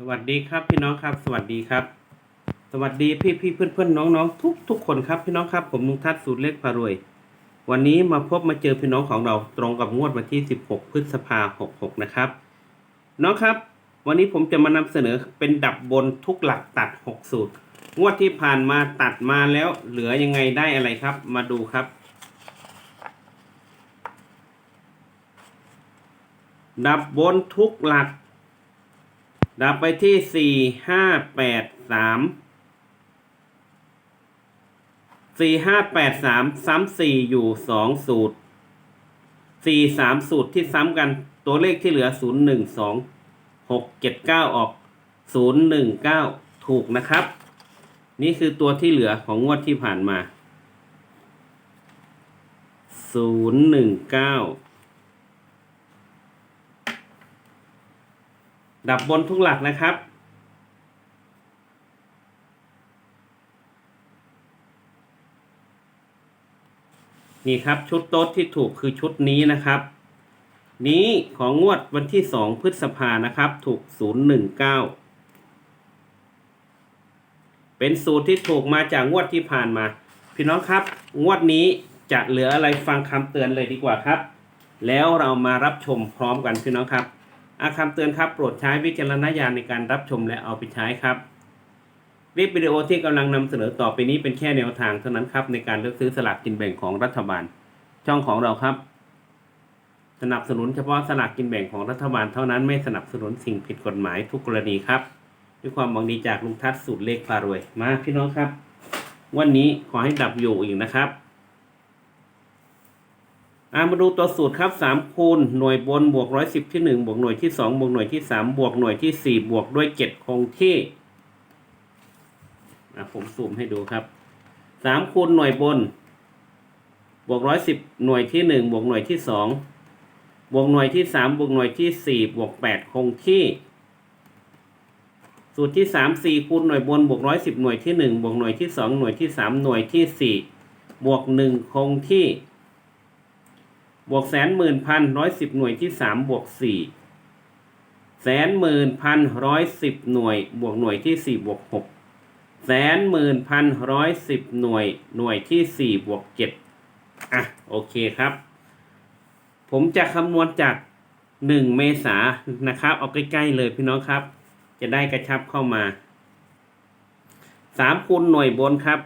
สวัสดีครับพี่น้องครับ สวัสดีครับ สวัสดีพี่พี่เพื่อนเพื่อนน้องน้องทุกทุกคนครับพี่น้องครับผมนุงทัศน์สูตรเล็กพารวย วันนี้มาพบมาเจอพี่น้องของเราตรงกับงวดวันที่ 16 พฤษภา66นะครับน้องครับ วันนี้ผมจะมานำเสนอเป็นดับบนทุกหลักตัด 6 สูตร งวดที่ผ่านมาตัดมาแล้วเหลือยังไงได้อะไรครับ มาดูครับดับบนทุกหลัก ดับไปที่สี่ห้าแปดสามสี่ห้าแปดสามซ้ำสี่อยู่สองสูตรสี่สามสูตรที่ซ้ำกันตัวเลขที่เหลือศูนย์หนึ่งสองหกเจ็ดเก้าออกศูนย์หนึ่งเก้าถูกนะครับ นี่คือตัวที่เหลือของงวดที่ผ่านมาศูนย์หนึ่งเก้า ดับบนทุกหลักนะครับ นี่ครับชุดโต๊ดที่ถูกคือชุดนี้นะครับ นี้ของงวดวันที่ 2 พฤษภานะครับ ถูก 019 เป็นสูตรที่ถูกมาจากงวดที่ผ่านมา พี่น้องครับ งวดนี้จะเหลืออะไรฟังคำเตือนเลยดีกว่าครับ แล้วเรามารับชมพร้อมกันพี่น้องครับ อาคำเตือนครับ โปรดใช้วิจารณญาณในการรับชมและเอาไปใช้ครับคลิปวิดีโอที่กำลังนำเสนอต่อไปนี้เป็นแค่แนวทางเท่านั้นครับในการเลือกซื้อสลากกินแบ่งของรัฐบาล ช่องของเราครับ สนับสนุนเฉพาะสลากกินแบ่งของรัฐบาลเท่านั้นไม่สนับสนุนสิ่งผิดกฎหมายทุกกรณีครับ ด้วยความหวังดีจากลุงทัศน์สูตรเลขพารวยมาพี่น้องครับ วันนี้ขอให้ดับอยู่อีกนะครับ อามาดูตัวสูตรครับสามคูณหน่วยบนบวกร้อยสิบที่หนึ่งบวกหน่วยที่สองบวกหน่วยที่สามบวกหน่วยที่สี่บวกด้วยเจ็ดคงที่ผมซูมให้ดูครับสามคูณหน่วยบน บวกร้อยสิบหน่วยที่หนึ่งบวกหน่วยที่สองบวกหน่วยที่สามบวกหน่วยที่สี่บวกแปดคงที่ สูตรที่สามสี่คูณหน่วยบนบวกร้อยสิบหน่วยที่หนึ่งบวกหน่วยที่สองหน่วยที่สามหน่วยที่สี่บวกหนึ่งคงที่ บวกแสนหมื่นพันร้อยสิบหน่วยที่สามบวกสี่แสนหมื่นพันร้อยสิบหน่วย บวกหน่วยที่สี่บวกหกแสนหมื่นพันร้อยสิบหน่วย หน่วยที่สี่บวกเจ็ดอะโอเคครับ ผมจะคำนวณจากหนึ่งเมษานะครับ เอาใกล้ๆเลยพี่น้องครับ จะได้กระชับเข้ามาสามคูณหน่วยบนครับ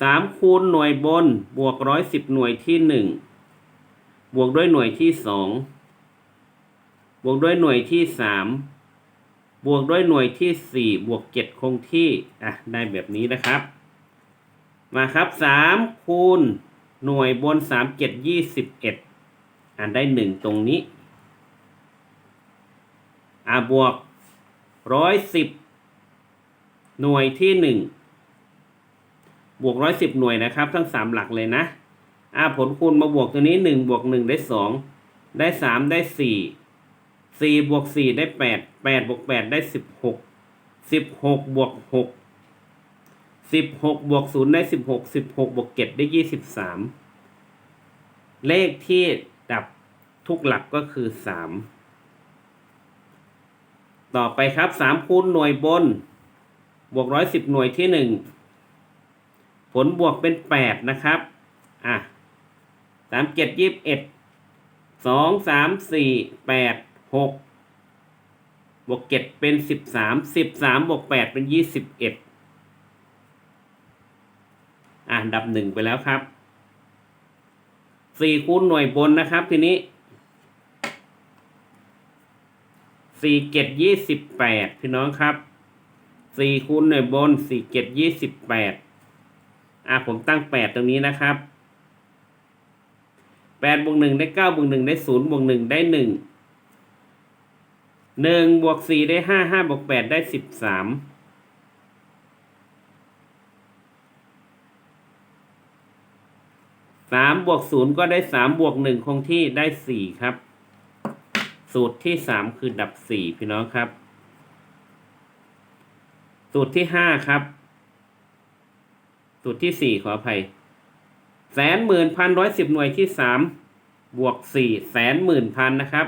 สามคูณหน่วยบนบวกร้อยสิบหน่วยที่หนึ่งบวกด้วยหน่วยที่สองบวกด้วยหน่วยที่สามบวกด้วยหน่วยที่สี่บวกเจ็ดคงที่อะได้แบบนี้นะครับ มาครับสามคูณหน่วยบนสามเจ็ดยี่สิบเอ็ดอ่านได้หนึ่งตรงนี้อ่าบวกร้อยสิบหน่วยที่หนึ่ง บวกร้อยสิบหน่วยนะครับ ทั้งสามหลักเลยนะอ่าผลคูณมาบวกตัวนี้หนึ่งบวกหนึ่งได้สองได้สามได้สี่สี่บวกสี่ได้แปดแปดบวกแปดได้สิบหกสิบหกบวกหกสิบหกบวกศูนย์ได้สิบหกสิบหกบวกเจ็ดได้ยี่สิบสามเลขที่ดับทุกหลักก็คือสามต่อไปครับสามคูณหน่วยบน บวกร้อยสิบหน่วยที่หนึ่ง ผลบวกเป็นแปดนะครับ อะสามเจ็ดยี่สิบเอ็ดสองสามสี่แปดหกบวกเจ็ดเป็นสิบสามสิบสามบวกแปดเป็นยี่สิบเอ็ดอะดับหนึ่งไปแล้วครับสี่คูณหน่วยบนนะครับทีนี้สี่เจ็ดยี่สิบแปดพี่น้องครับสี่คูณหน่วยบนสี่เจ็ดยี่สิบแปด อะผมตั้งแปดตรงนี้นะครับแปดบวกหนึ่งได้เก้าบวกหนึ่งได้ศูนย์บวกหนึ่งได้หนึ่งหนึ่งบวกสี่ได้ห้าห้าบวกแปดได้สิบสามสามบวกศูนย์ก็ได้สามบวกหนึ่งคงที่ได้สี่ครับ สูตรที่สามคือดับสี่พี่น้องครับ สูตรที่ห้าครับ สูตรที่สี่ขออภัยแสนหมื่นพันร้อยสิบหน่วยที่สามบวกสี่แสนหมื่นพันนะครับ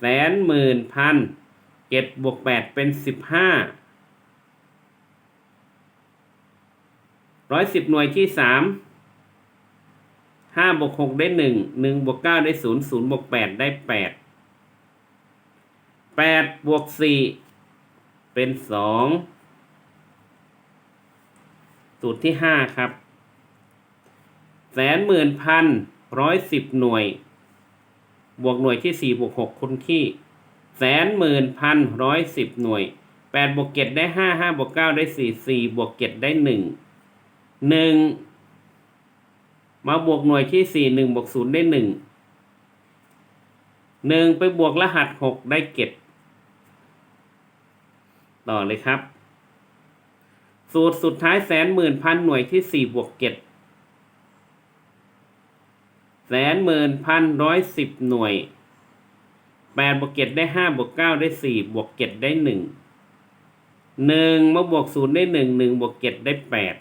แสนหมื่นพันเจ็ดบวกแปดเป็นสิบห้าร้อยสิบหน่วยที่สามห้าบวกหกได้หนึ่งหนึ่งบวกเก้าได้ศูนย์ศูนย์บวกแปดได้แปดแปดบวกสี่เป็นสอง สูตรที่ห้าครับ แสนหมื่นพันร้อยสิบหน่วย บวกหน่วยที่สี่บวกหกคนที่ แสนหมื่นพันร้อยสิบหน่วยแปดบวกเจ็ดได้ห้าห้าบวกเก้าได้สี่สี่บวกเจ็ดได้หนึ่งหนึ่งมาบวกหน่วยที่สี่หนึ่งบวกศูนย์ได้หนึ่งหนึ่งไปบวกรหัสหกได้เจ็ดต่อเลยครับ สูตรสุดท้ายแสนหมื่นพันหน่วยที่สี่บวกเจ็ดแสนหมื่นพันร้อยสิบหน่วยแปดบวกเจ็ดได้ห้าบวกเก้าได้สี่บวกเจ็ดได้หนึ่งหนึ่งมาบวกศูนย์ได้หนึ่งหนึ่งบวกเจ็ดได้แปด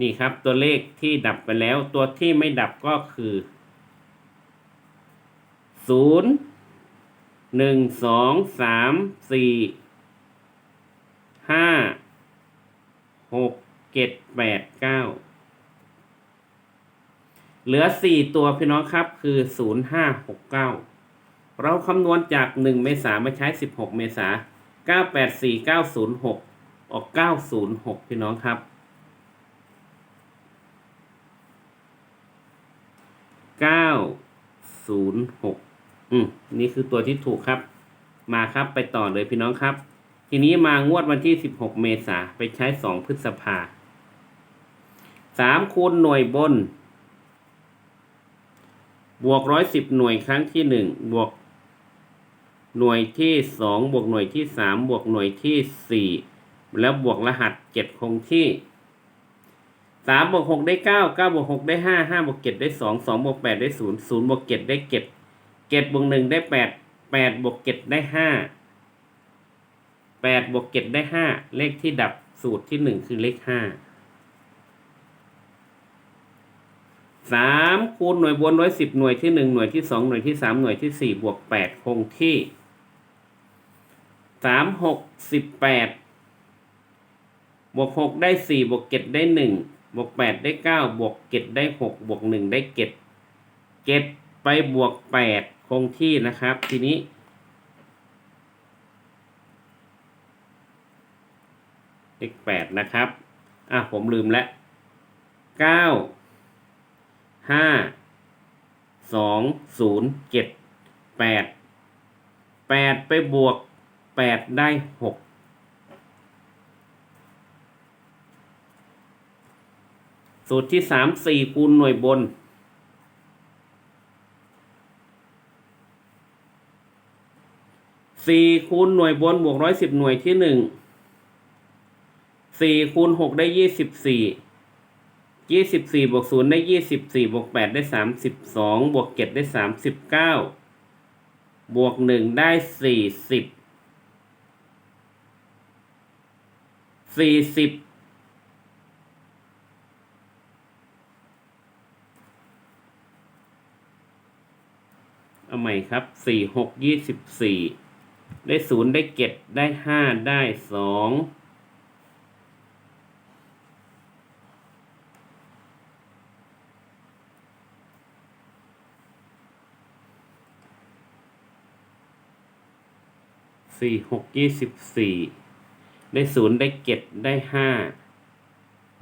นี่ครับตัวเลขที่ดับไปแล้วตัวที่ไม่ดับก็คือศูนย์หนึ่งสองสามสี่ ห้าหกเจ็ดแปดเก้าเหลือสี่ตัวพี่น้องครับคือศูนย์ห้าหกเก้าเราคำนวณจากหนึ่งเมษามาใช้สิบหกเมษาเก้าแปดสี่เก้าศูนย์หกออกเก้าศูนย์หกพี่น้องครับเก้าศูนย์หกอืมนี่คือตัวที่ถูกครับ มาครับไปต่อเลยพี่น้องครับ ทีนี้มางวดวันที่สิบหกเมษาไปใช้สองพฤษภาสามคูณหน่วยบน บวกร้อยสิบหน่วยครั้งที่หนึ่งบวก หน่วยที่สองบวกหน่วยที่สามบวกหน่วยที่สี่แล้วบวกรหัสเจ็ดคงที่สามบวกหกได้เก้าเก้าบวกหกได้ห้าห้าบวกเจ็ดได้สองสองบวกแปดได้ศูนย์ศูนย์บวกเจ็ดได้เจ็ดเจ็ดบวกหนึ่งได้แปดแปดบวกเจ็ดได้ห้า แปดบวกเจ็ดได้ห้าเลขที่ดับสูตรที่หนึ่งคือเลขห้าสามคูณหน่วยบนร้อยสิบหน่วยที่หนึ่งหน่วยที่สองหน่วยที่สามหน่วยที่สี่บวกแปดคงที่สามหกสิบแปดบวกหกได้สี่บวกเจ็ดได้หนึ่งบวกแปดได้เก้าบวกเจ็ดได้หกบวกหนึ่งได้เจ็ดเจ็ดไปบวกแปดคงที่นะครับ ทีนี้ เลขแปดนะครับ อะผมลืมแล้วเก้าห้าสองศูนย์เจ็ดแปดแปดไปบวกแปดได้หกสูตรที่สามสี่คูณหน่วยบนสี่คูณหน่วยบนบวกร้อยสิบหน่วยที่หนึ่ง สี่คูณหกได้ยี่สิบสี่ยี่สิบสี่บวกศูนย์ได้ยี่สิบสี่บวกแปดได้สามสิบสองบวกเจ็ดได้สามสิบเก้าบวกหนึ่งได้สี่สิบสี่สิบเอาใหม่ครับสี่หกยี่สิบสี่ได้ศูนย์ได้เจ็ดได้ห้าได้สอง สี่หกยี่สิบสี่ได้ศูนย์ได้เจ็ดได้ห้า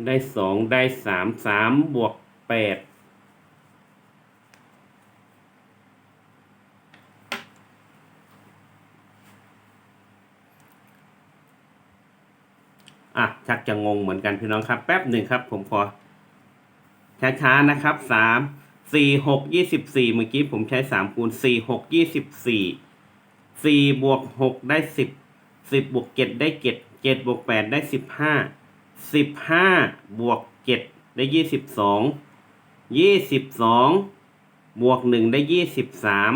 ได้สองได้สามสามบวกแปดอะชักจะงงเหมือนกันพี่น้องครับ แป๊บหนึ่งครับ ผมขอช้าๆนะครับสามสี่หกยี่สิบสี่เมื่อกี้ผมใช้สามคูณสี่หกยี่สิบสี่ สี่บวกหกได้สิบสิบบวกเจ็ดได้เจ็ดเจ็ดบวกแปดได้สิบห้าสิบห้าบวกเจ็ดได้ยี่สิบสองยี่สิบสองบวกหนึ่งได้ยี่สิบสาม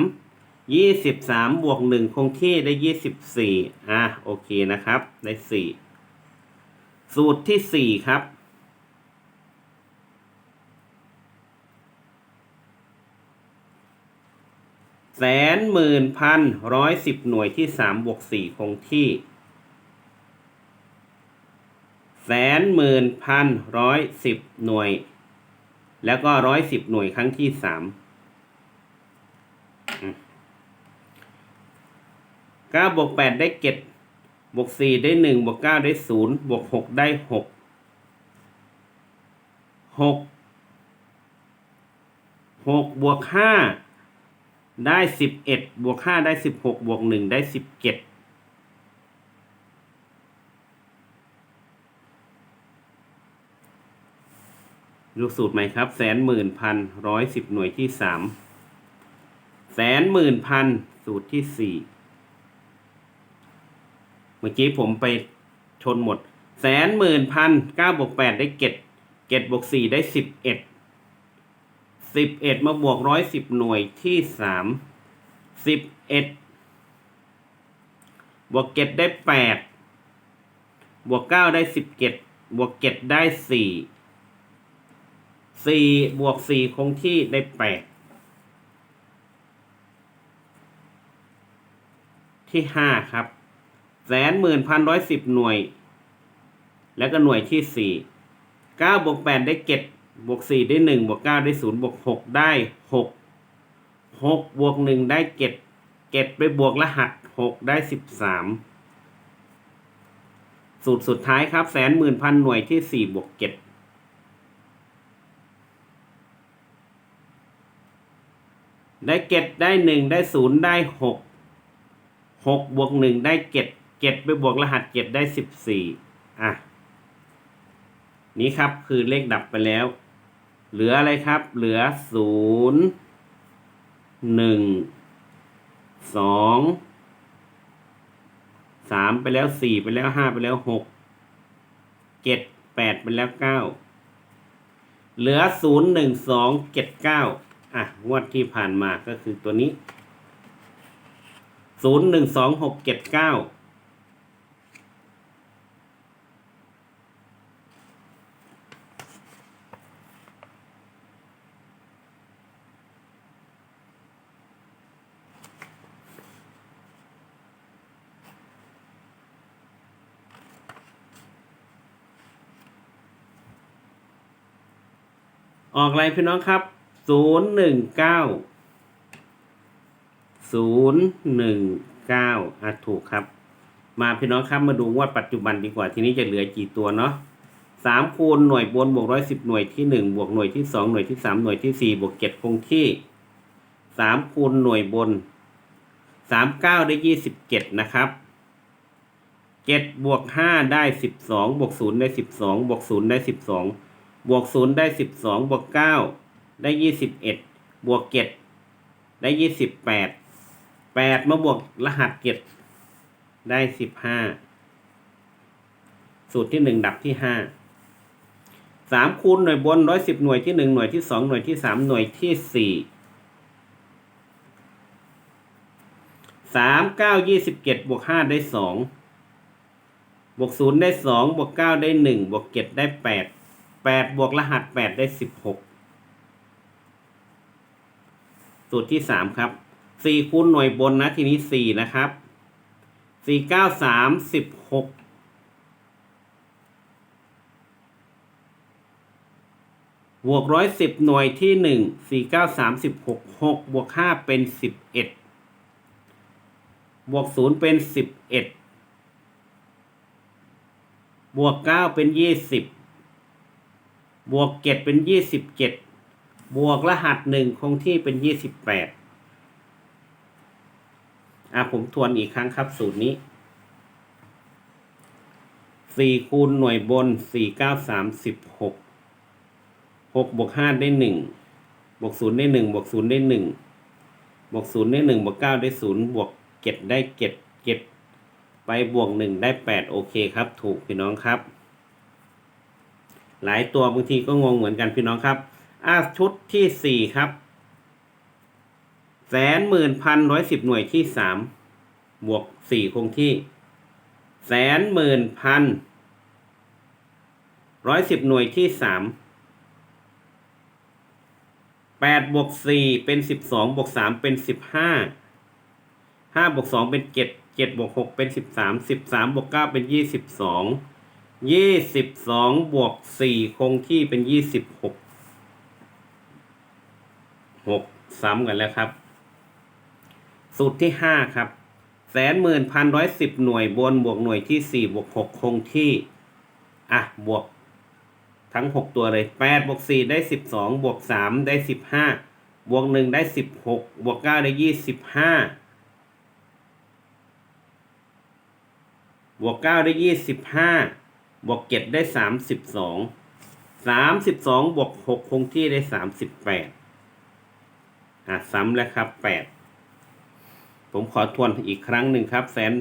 ยี่สิบสามบวกหนึ่งคงที่ได้ยี่สิบสี่อะโอเคนะครับ ได้สี่สูตรที่สี่ครับ แสนหมื่นพันร้อยสิบหน่วยที่สามบวกสี่คงที่ แสนหมื่นพันร้อยสิบหน่วย แล้วก็ร้อยสิบหน่วยครั้งที่สามเก้าบวกแปดได้เจ็ดบวกสี่ได้หนึ่งบวกเก้าได้ศูนย์บวกหกได้หกหกหกบวกห้า ได้สิบเอ็ดบวกห้าได้สิบหกบวกหนึ่งได้สิบเจ็ดดูสูตรไหมครับ แสนหมื่นพันร้อยสิบหน่วยที่สามแสนหมื่นพันสูตรที่สี่เมื่อกี้ผมไปชนหมด แสนหมื่นพันเก้าบวกแปดได้เจ็ดเจ็ดบวกสี่ได้สิบเอ็ด สิบเอ็ดมาบวกร้อยสิบหน่วยที่สามสิบเอ็ดบวกเจ็ดได้แปดบวกเก้าได้สิบเจ็ดบวกเจ็ดได้สี่สี่บวกสี่คงที่ได้แปดที่ห้าครับแสนหมื่นพันร้อยสิบหน่วย แล้วก็หน่วยที่สี่เก้าบวกแปดได้เจ็ด บวกสี่ได้หนึ่งบวกเก้าได้ศูนย์บวกหกได้หกหกบวกหนึ่งได้เจ็ดเจ็ดไปบวกรหัสหกได้สิบสามสูตรสุดท้ายครับแสนหมื่นพันหน่วยที่สี่บวกเจ็ดได้เจ็ดได้หนึ่งได้ศูนย์ได้หกหกบวกหนึ่งได้เจ็ดเจ็ดไปบวกรหัสเจ็ดได้สิบสี่อะ นี้ครับคือเลขดับไปแล้ว เหลืออะไรครับ เหลือศูนย์หนึ่งสองสามไปแล้วสี่ไปแล้วห้าไปแล้วหกเจ็ดแปดไปแล้วเก้าเหลือศูนย์หนึ่งสองเจ็ดเก้าอะงวดที่ผ่านมาก็คือตัวนี้ศูนย์หนึ่งสองหกเจ็ดเก้า ออกอะไรพี่น้องครับศูนย์หนึ่งเก้าศูนย์หนึ่งเก้าอะถูกครับ มาพี่น้องครับมาดูงวดปัจจุบันดีกว่าทีนี้จะเหลือกี่ตัวเนาะสามคูณหน่วยบนบวกร้อยสิบหน่วยที่หนึ่งบวกหน่วยที่สองหน่วยที่สามหน่วยที่สี่บวกเจ็ดคงที่สามคูณหน่วยบนสามเก้าได้ยี่สิบเจ็ดนะครับเจ็ดบวกห้าได้สิบสองบวกศูนย์ได้สิบสองบวกศูนย์ได้สิบสอง บวกศูนย์ได้สิบสองบวกเก้าได้ยี่สิบเอ็ดบวกเจ็ดได้ยี่สิบแปดแปดมาบวกรหัสเจ็ดได้สิบห้าสูตรที่หนึ่งดับที่ห้าสามคูณหน่วยบนร้อยสิบหน่วยที่หนึ่งหน่วยที่สองหน่วยที่สามหน่วยที่สี่สามเก้ายี่สิบเจ็ดบวกห้าได้สองบวกศูนย์ได้สองบวกเก้าได้หนึ่งบวกเจ็ดได้แปด แปดบวกรหัสแปดได้สิบหกสูตรที่สามครับสี่คูณหน่วยบนนะทีนี้สี่นะครับสี่เก้าสามสิบหกบวกร้อยสิบหน่วยที่หนึ่งสี่เก้าสามสิบหกหกบวกห้าเป็นสิบเอ็ดบวกศูนย์เป็นสิบเอ็ดบวกเก้าเป็นยี่สิบ บวกเจ็ดเป็นยี่สิบเจ็ดบวกรหัสหนึ่งคงที่เป็นยี่สิบแปดอะผมทวนอีกครั้งครับสูตรนี้สี่คูณหน่วยบนสี่เก้าสามสิบหกหกบวกห้าได้หนึ่งบวกศูนย์ได้หนึ่งบวกศูนย์ได้หนึ่งบวกศูนย์ได้หนึ่งบวกเก้าได้ศูนย์บวกเจ็ดได้เจ็ดเจ็ดไปบวกหนึ่งได้แปดโอเคครับ ถูกพี่น้องครับ หลายตัวบางทีก็งงเหมือนกันพี่น้องครับอะชุดที่สี่ครับ แสนหมื่นพันร้อยสิบหน่วยที่สามบวกสี่คงที่ แสนหมื่นพันร้อยสิบหน่วยที่สามแปดบวกสี่เป็นสิบสองบวกสามเป็นสิบห้าห้าบวกสองเป็นเจ็ดเจ็ดบวกหกเป็นสิบสามสิบสามบวกเก้าเป็นยี่สิบสอง ยี่สิบสองบวกสี่คงที่เป็นยี่สิบหกหกซ้ำกันแล้วครับ สูตรที่ห้าครับ แสนหมื่นพันร้อยสิบหน่วยบนบวกหน่วยที่สี่บวกหกคงที่ อะ บวก ทั้งหกตัวเลยแปดบวกสี่ได้สิบสองบวกสามได้สิบห้าบวกหนึ่งได้สิบหกบวกเก้าได้ยี่สิบห้าบวกเก้าได้ยี่สิบห้า บวกเจ็ดได้สามสิบสองสามสิบสองบวกหกคงที่ได้สามสิบแปดอะซ้ำแล้วครับแปดผมขอทวนอีกครั้งหนึ่งครับแสน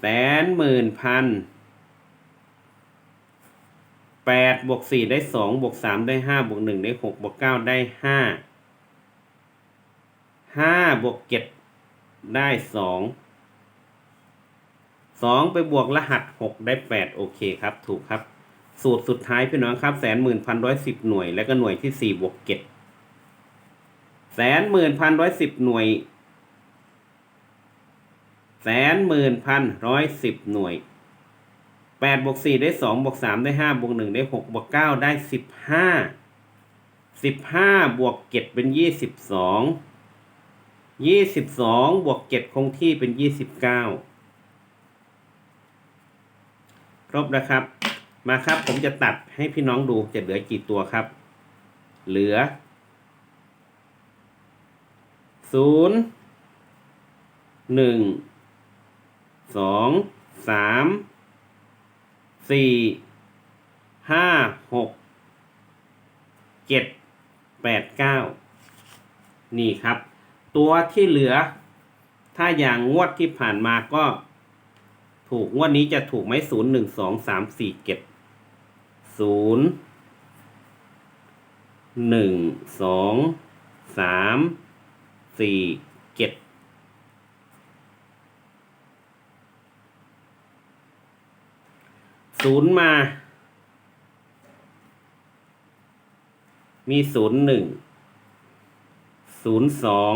แสนหมื่นพันแปดบวกสี่ได้สองบวกสามได้ห้าบวกหนึ่งได้หกบวกเก้าได้ห้าห้าบวกเจ็ดได้สอง สองไปบวกรหัสหกได้แปดโอเคครับ ถูกครับ สูตรสุดท้ายพี่น้องครับแสนหมื่นพันร้อยสิบหน่วย แล้วก็หน่วยที่สี่บวกเจ็ดแสนหมื่นพันร้อยสิบหน่วยแสนหมื่นพันร้อยสิบหน่วยแปดบวกสี่ได้สองบวกสามได้ห้าบวกหนึ่งได้หกบวกเก้าได้สิบห้าสิบห้าบวกเจ็ดเป็นยี่สิบสองยี่สิบสองบวกเจ็ดคงที่เป็นยี่สิบเก้า ค รบนะครับ มาครับผมจะตัดให้พี่น้องดูจะเหลือกี่ตัวครับ เหลือศูนย์หนึ่งสองสามสี่ห้าหกเจ็ดแปดเก้านี่ครับ ตัวที่เหลือ ถ้าอย่างงวดที่ผ่านมาก็ ถูกงวดนี้จะถูกไหมศูนย์หนึ่งสองสามสี่เจ็ดศูนย์หนึ่งสองสามสี่เจ็ดศูนย์มา มีศูนย์หนึ่งศูนย์สอง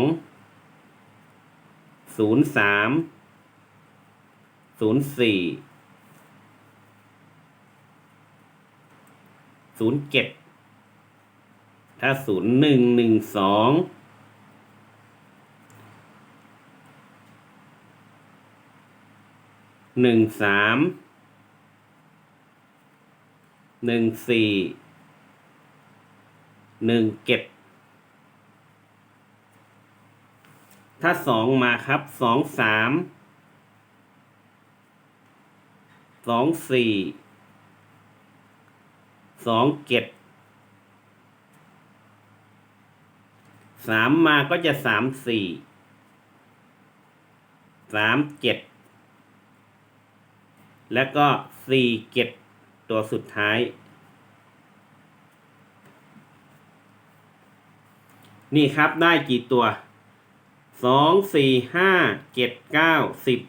ศูนย์สาม ศูนย์สี่ศูนย์เจ็ดถ้าศูนย์หนึ่งหนึ่งสองหนึ่งสามหนึ่งสี่หนึ่งเก็บถ้าสองมาครับสองสาม สองสี่สองเก็บสามมาก็จะสามสี่สามเจ็ดแล้วก็สี่เจ็ดตัวสุดท้าย นี่ครับได้กี่ตัวสองสี่ห้าเจ็ดเก้าสิบ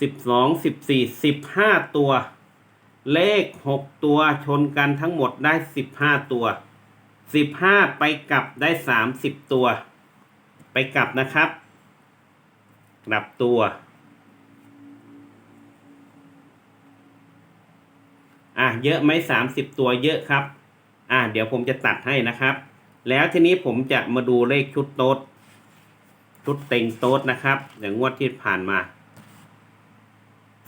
สิบสองสิบสี่สิบห้าตัว เลขหกตัวชนกันทั้งหมดได้สิบห้าตัวสิบห้าไปกลับได้สามสิบตัว ไปกลับนะครับ กลับตัว อะเยอะไหมสามสิบตัวเยอะครับ อะเดี๋ยวผมจะตัดให้นะครับ แล้วทีนี้ผมจะมาดูเลขชุดโต๊ดชุดเต็งโต๊ดนะครับอย่างงวดที่ผ่านมา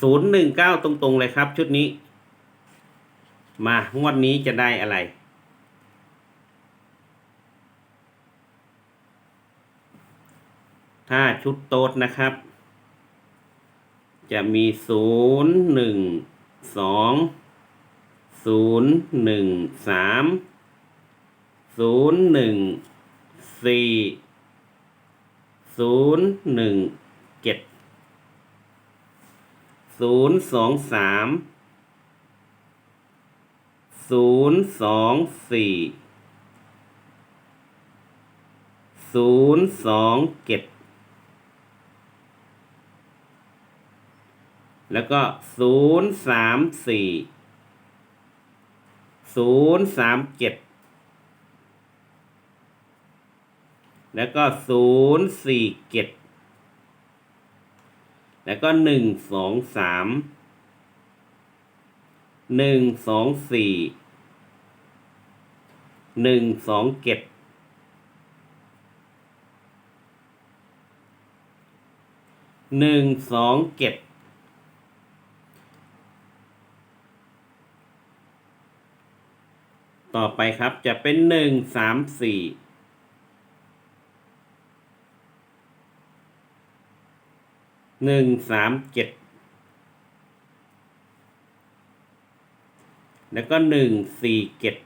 ศูนย์หนึ่งเก้าตรงๆเลยครับ ชุดนี้ มางวดนี้จะได้อะไร ถ้าชุดโต๊ดนะครับ จะมีศูนย์หนึ่งสองศูนย์หนึ่งสามศูนย์หนึ่งสี่ศูนย์หนึ่งเจ็ด ศูนย์สองสามศูนย์สองสี่ศูนย์สองเจ็ดแล้วก็ศูนย์สามสี่ศูนย์สามเจ็ดแล้วก็ศูนย์สี่เจ็ด แล้วก็หนึ่งสองสามหนึ่งสองสี่หนึ่งสองเจ็ดหนึ่งสองเจ็ดต่อไปครับจะเป็นหนึ่งสามสี่ หนึ่งสามเจ็ดแล้วก็หนึ่งสี่เจ็ด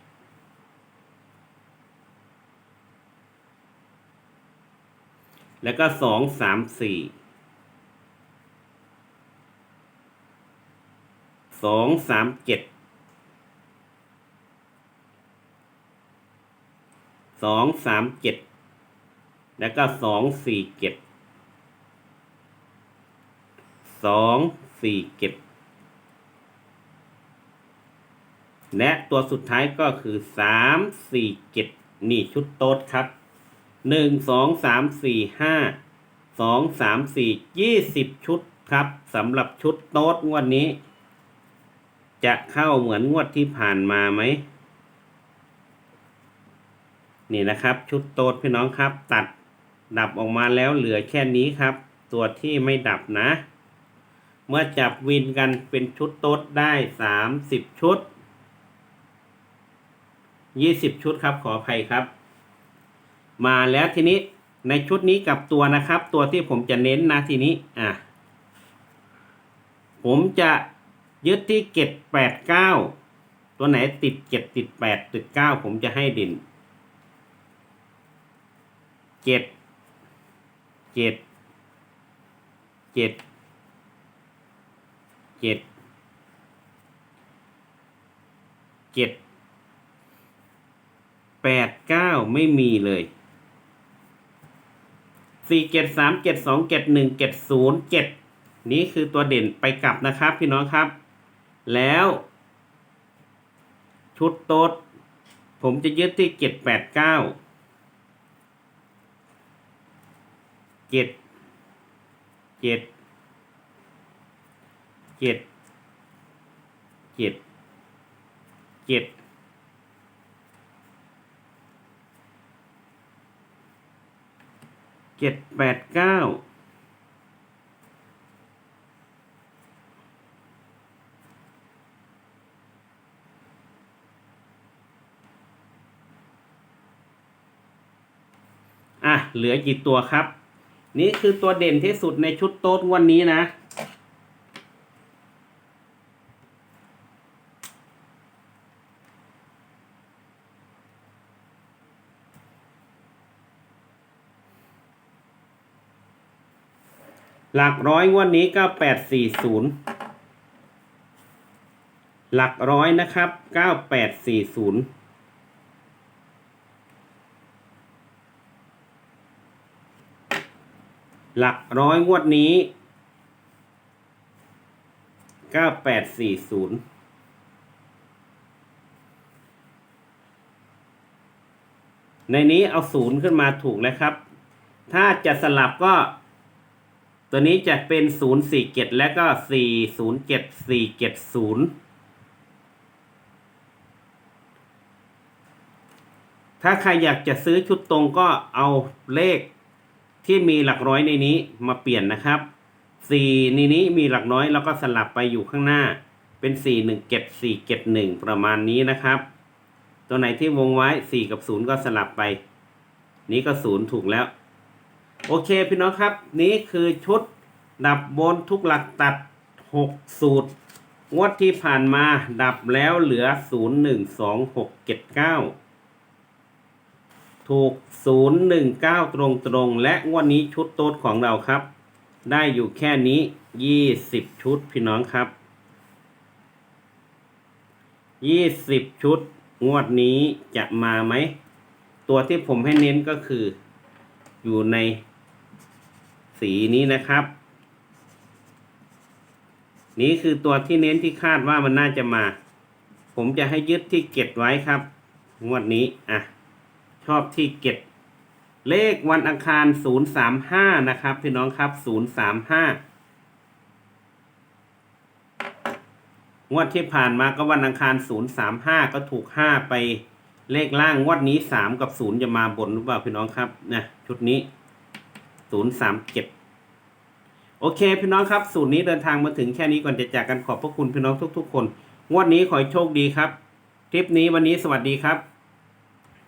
แล้วก็สองสามสี่สองสามเจ็ดสองสามเจ็ดแล้วก็สองสี่เจ็ด สองสี่เจ็ดและตัวสุดท้ายก็คือสามสี่เจ็ดนี่ชุดโต๊ดครับหนึ่งสองสามสี่ห้าสองสามสี่ยี่สิบชุดครับสำหรับชุดโต๊ดงวดนี้ จะเข้าเหมือนงวดที่ผ่านมาไหม นี่นะครับชุดโต๊ดพี่น้องครับ ตัดดับออกมาแล้วเหลือแค่นี้ครับ ตัวที่ไม่ดับนะ เมื่อจับวินกันเป็นชุดโต๊ดได้สามสิบชุดยี่สิบชุดครับขออภัยครับ มาแล้วทีนี้ในชุดนี้กับตัวนะครับ ตัวที่ผมจะเน้นนะทีนี้อะผมจะยึดที่เจ็ดแปดเก้าตัวไหนติดเจ็ดติดแปดติดเก้าผมจะให้ด่นเจ็ดเจ็ดเจ็ด เจ็ดเจ็ดแปดเก้าไม่มีเลยสี่เจ็ดสามเจ็ดสองเจ็ดหนึ่งเจ็ดศูนย์เจ็ดนี่คือตัวเด่นไปกลับนะครับพี่น้องครับ แล้ว ชุดโต๊ดผมจะยึดที่เจ็ดแปดเก้าเจ็ดเจ็ด เจ็ดเจ็ดเจ็ดเจ็ดแปดเก้าอะเหลือกี่ตัวครับ นี่คือตัวเด่นที่สุดในชุดโต๊ดวันนี้นะ หลักร้อยงวันนี้ก็แปดสี่ศูนย์หลักร้อยนะครับเก้าแปดสี่ศูนย์หลักร้อยงวดนี้เก้าแปดสี่ศูนย์ในนี้เอาศูนย์ขึ้นมาถูกแล้วครับ ถ้าจะสลับก็ ตัวนี้จะเป็นศูนย์สี่เจ็ดและก็สี่ศูนย์เจ็ดสี่เจ็ดศูนย์ถ้าใครอยากจะซื้อชุดตรงก็เอาเลขที่มีหลักร้อยในนี้มาเปลี่ยนนะครับสี่ในนี้มีหลักน้อยแล้วก็สลับไปอยู่ข้างหน้าเป็นสี่หนึ่งเจ็ดสี่เจ็ดหนึ่งประมาณนี้นะครับ ตัวไหนที่วงไว้สี่กับศูนย์ก็สลับไป นี้ก็ศูนย์ถูกแล้ว โอเคพี่น้องครับ นี่คือชุดดับบนทุกหลักตัด 6 สูตร งวดที่ผ่านมาดับแล้วเหลือ 0 1 2 6 7 9 ถูก 019 ตรงตรงๆและงวดนี้ชุดโต๊ดของเราครับ ได้อยู่แค่นี้ 20 ชุดพี่น้องครับ 20 ชุด งวดนี้จะมาไหม ตัวที่ผมให้เน้นก็คืออยู่ใน สีนี้นะครับ นี่คือตัวที่เน้นที่คาดว่ามันน่าจะมา ผมจะให้ยึดที่เก็บไว้ครับ งวดนี้อะชอบที่เก็บเลขวันอังคาร 035 นะครับ พี่น้องครับ 035 งวดที่ผ่านมาก็วันอังคาร 035 ก็ถูก 5 ไปเลขล่างงวดนี้ 3 กับ 0 จะมาบนหรือเปล่าพี่น้องครับนะชุดนี้ 037 โอเค พี่น้องครับ สูตรนี้เดินทางมาถึงแค่นี้ก่อนจะจากกันขอบพระคุณพี่น้องทุก ๆ คน งวดนี้ขอให้โชคดีครับ คลิปนี้วันนี้สวัสดีครับ